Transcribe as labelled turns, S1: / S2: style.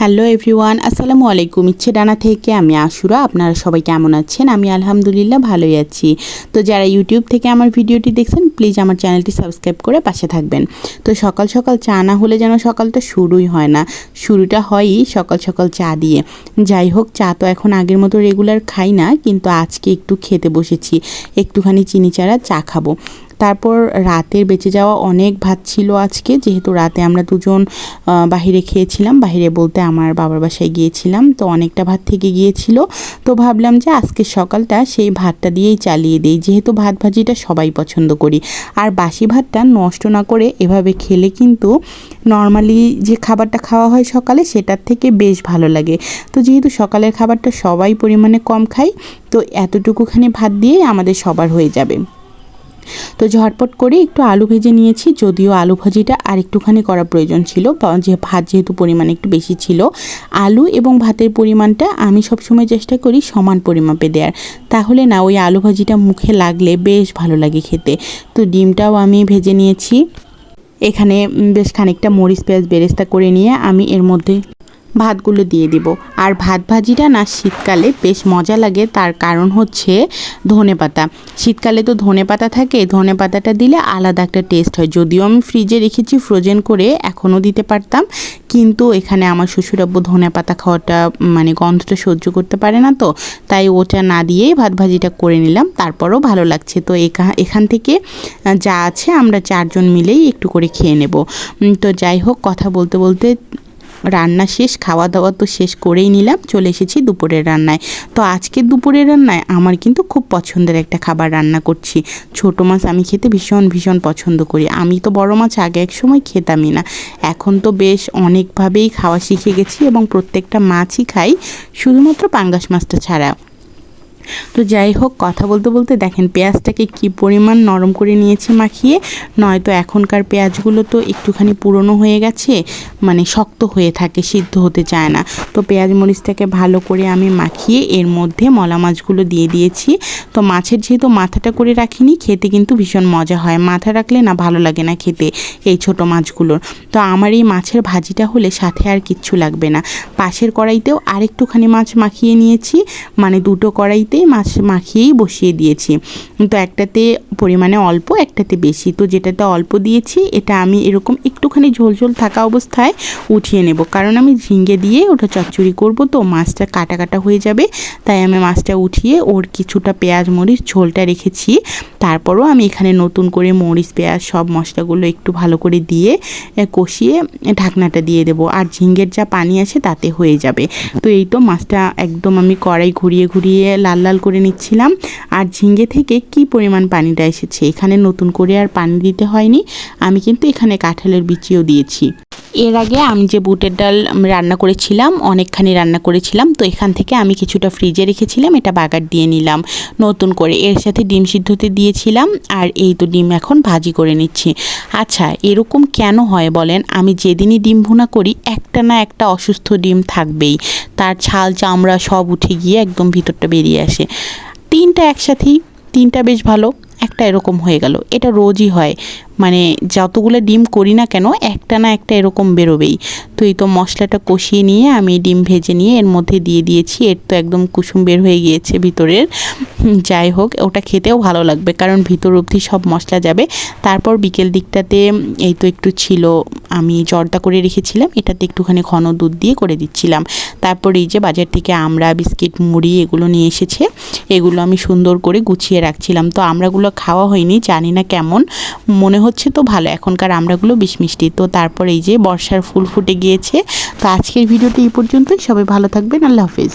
S1: Hello everyone, আসসালামু আলাইকুম। ইচ্ছে ডানা থেকে আমি আশুরা, আপনারা সবাই কেমন আছেন? আমি আলহামদুলিল্লাহ ভালোই আছি। তো যারা ইউটিউব থেকে আমার ভিডিওটি দেখছেন, প্লিজ আমার চ্যানেলটি সাবস্ক্রাইব করে পাশে থাকবেন। তো সকাল সকাল চা না হলে যেন সকালটা শুরুই হয় না। শুরুটা হয়ই সকাল সকাল চা দিয়ে। যাই হোক, চা তো এখন আগের মতো রেগুলার খাই না, কিন্তু আজকে একটু খেতে বসেছি। একটুখানি চিনি চারা চা খাব। তারপর রাতের বেঁচে যাওয়া অনেক ভাত ছিল আজকে। যেহেতু রাতে আমরা দুজন বাহিরে খেয়েছিলাম, বাহিরে বলতে আমার বাবার বাসায় গিয়েছিলাম, তো অনেকটা ভাত থেকে গিয়েছিল। তো ভাবলাম যে আজকে সকালটা সেই ভাতটা দিয়েই চালিয়ে দিই। যেহেতু ভাত ভাজিটা সবাই পছন্দ করি। আর বাসি ভাতটা নষ্ট না করে এভাবে খেলে কিন্তু নর্মালি যে খাবারটা খাওয়া হয় সকালে সেটার থেকে বেশ ভালো লাগে। তো যেহেতু সকালের খাবারটা সবাই পরিমাণে কম খাই তো এতটুকুখানি ভাত দিয়েই আমাদের সবার হয়ে যাবে। তো ঝটপট করে একটু আলু ভেজে নিয়েছি, যদিও আলু ভাজিটা আর একটুখানি করা প্রয়োজন ছিল যে ভাত যেহেতু পরিমাণ একটু বেশি ছিল, আলু এবং ভাতের পরিমাণটা আমি সবসময় চেষ্টা করি সমান পরিমাপে দেওয়ার তাহলে না, ওই আলু ভাজিটা মুখে লাগলে বেশ ভালো লাগে খেতে। তো ডিমটাও আমি ভেজে নিয়েছি। এখানে বেশ খানিকটা মরিচ পেঁয়াজ বেরেস্তা করে নিয়ে আমি এর মধ্যে ভাতগুলো দিয়ে দিব। আর ভাত ভাজিটা না শীতকালে বেশ মজা লাগে, তার কারণ হচ্ছে ধনে পাতা। শীতকালে তো ধনে পাতা থাকে, ধনে পাতাটা দিলে আলাদা একটা টেস্ট হয়। যদিও আমি ফ্রিজে রেখেছি ফ্রোজেন করে এখনও দিতে পারতাম, কিন্তু এখানে আমার শ্বশুরাব্বু ধনে পাতা খাওয়াটা মানে গন্ধটা সহ্য করতে পারে না তো, তাই ওটা না দিয়েই ভাত ভাজিটা করে নিলাম। তারপরও ভালো লাগছে। তো এখান থেকে যা আছে আমরা চারজন মিলেই একটু করে খেয়ে নেব। তো যাই হোক, কথা বলতে বলতে রান্না শেষ খাওয়া দাওয়া তো শেষ করেই নিলাম, চলে এসেছি দুপুরের রান্নায়। তো আজকে দুপুরের রান্নায় আমার কিন্তু খুব পছন্দের একটা খাবার রান্না করছি। ছোট মাছ আমি খেতে ভীষণ ভীষণ পছন্দ করি। আমি তো বড় মাছ আগে এক সময় খেতামই না। এখন তো বেশ অনেকভাবেই খাওয়া শিখে গেছি এবং প্রত্যেকটা মাছই খাই, শুধুমাত্র পাঙ্গাস মাছটা ছাড়া। তো যাই হোক, কথা বলতে বলতে দেখেন পেঁয়াজটাকে কি পরিমাণ নরম করে নিয়েছি মাখিয়ে, নয়তো এখনকার পেঁয়াজগুলো তো একটুখানি পুরনো হয়ে গেছে মানে শক্ত হয়ে থাকে, সিদ্ধ হতে চায় না। তো পেঁয়াজ মরিচটাকে ভালো করে আমি মাখিয়ে এর মধ্যে মলা মাছগুলো দিয়ে দিয়েছি। তো মাছের যেহেতু মাথাটা করে রাখিনি, খেতে কিন্তু ভীষণ মজা হয়। মাথা রাখলে না ভালো লাগে না খেতে এই ছোট মাছগুলোর। তো আমার এই মাছের ভাজিটা হলে সাথে আর কিচ্ছু লাগবে না। পাশের কড়াইতেও আরেকটুখানি মাছ মাখিয়ে নিয়েছি মানে দুটো কড়াইতে মাছ মাখিয়েই বসিয়ে দিয়েছি। তো একটাতে পরিমাণে অল্প, একটাতে বেশি। তো যেটাতে অল্প দিয়েছি, এটা আমি এরকম একটুখানি ঝোল ঝোল থাকা অবস্থায় উঠিয়ে নেব। কারণ আমি ঝিঙ্গে দিয়ে ওটা চচ্চড়ি করব তো মাছটা কাটা কাটা হয়ে যাবে। তাই আমি মাছটা উঠিয়ে ওর কিছুটা পেঁয়াজ, মরিচ ঝোলটা রেখেছি। তারপরও আমি এখানে নতুন করে মরিচ, পেঁয়াজ সব মশলাগুলো একটু ভালো করে দিয়ে কষিয়ে ঢাকনাটা দিয়ে দেবো। আর ঝিঙ্গের যা পানি আছে তাতে হয়ে যাবে। তো এই তো মাছটা একদম আমি কড়াই ঘুরিয়ে ঘুরিয়ে লাল লাল করে নিচ্ছিলাম। আর ঝিঙ্গে থেকে কি পরিমাণ পানিটা এসেছে? এখানে নতুন করে আর পানি দিতে হয়নি। আমি কিন্তু এখানে কাঁঠালের বিচিও দিয়েছি। এর আগে আমি যে বুটের ডাল রান্না করেছিলাম, অনেকখানি রান্না করেছিলাম, তো এখান থেকে আমি কিছুটা ফ্রিজে রেখেছিলাম, এটা বাগার দিয়ে নিলাম নতুন করে। এর সাথে ডিম সিদ্ধতে দিয়েছিলাম, আর এই তো ডিম এখন ভাজি করে নিচ্ছি। আচ্ছা এরকম কেন হয় বলেন? আমি যেদিনই ডিম ভুনা করি, একটা না একটা অসুস্থ ডিম থাকবেই। তার ছাল, চামড়া সব উঠে গিয়ে একদম ভিতরটা বেরিয়ে আসে। তিনটা একসাথেই, তিনটা বেশ ভালো, একটা এরকম হয়ে গেল। এটা রোজই হয়। মানে যতগুলো ডিম করি না কেন, একটা না একটা এরকম বেরোবেই। তো এই তো মশলাটা কষিয়ে নিয়ে আমি ডিম ভেজে নিয়ে এর মধ্যে দিয়ে দিয়েছি। এর তো একদম কুসুম বের হয়ে গিয়েছে ভিতরের। যাই হোক, ওটা খেতেও ভালো লাগবে কারণ ভিতর অবধি সব মশলা যাবে। তারপর বিকেল দিকটাতে এই তো একটু ছিল, আমি জর্দা করে রেখেছিলাম। এটাতে একটুখানি ঘন দুধ দিয়ে করে দিচ্ছিলাম। তারপর এই যে বাজার থেকে আমরা বিস্কিট, মুড়ি এগুলো নিয়ে এসেছে। এগুলো আমি সুন্দর করে গুছিয়ে রাখছিলাম। তো আমরাগুলো খাওয়া হয়নি, জানি না কেমন। মনে হচ্ছে তো ভালো, এখনকার আমরাগুলো বিষ মিষ্টি। তো তারপর এই যে বর্ষার ফুল ফুটে গিয়েছে। তো আজকের ভিডিওটি এই পর্যন্তই। সবাই ভালো থাকবেন। আল্লাহ হাফিজ।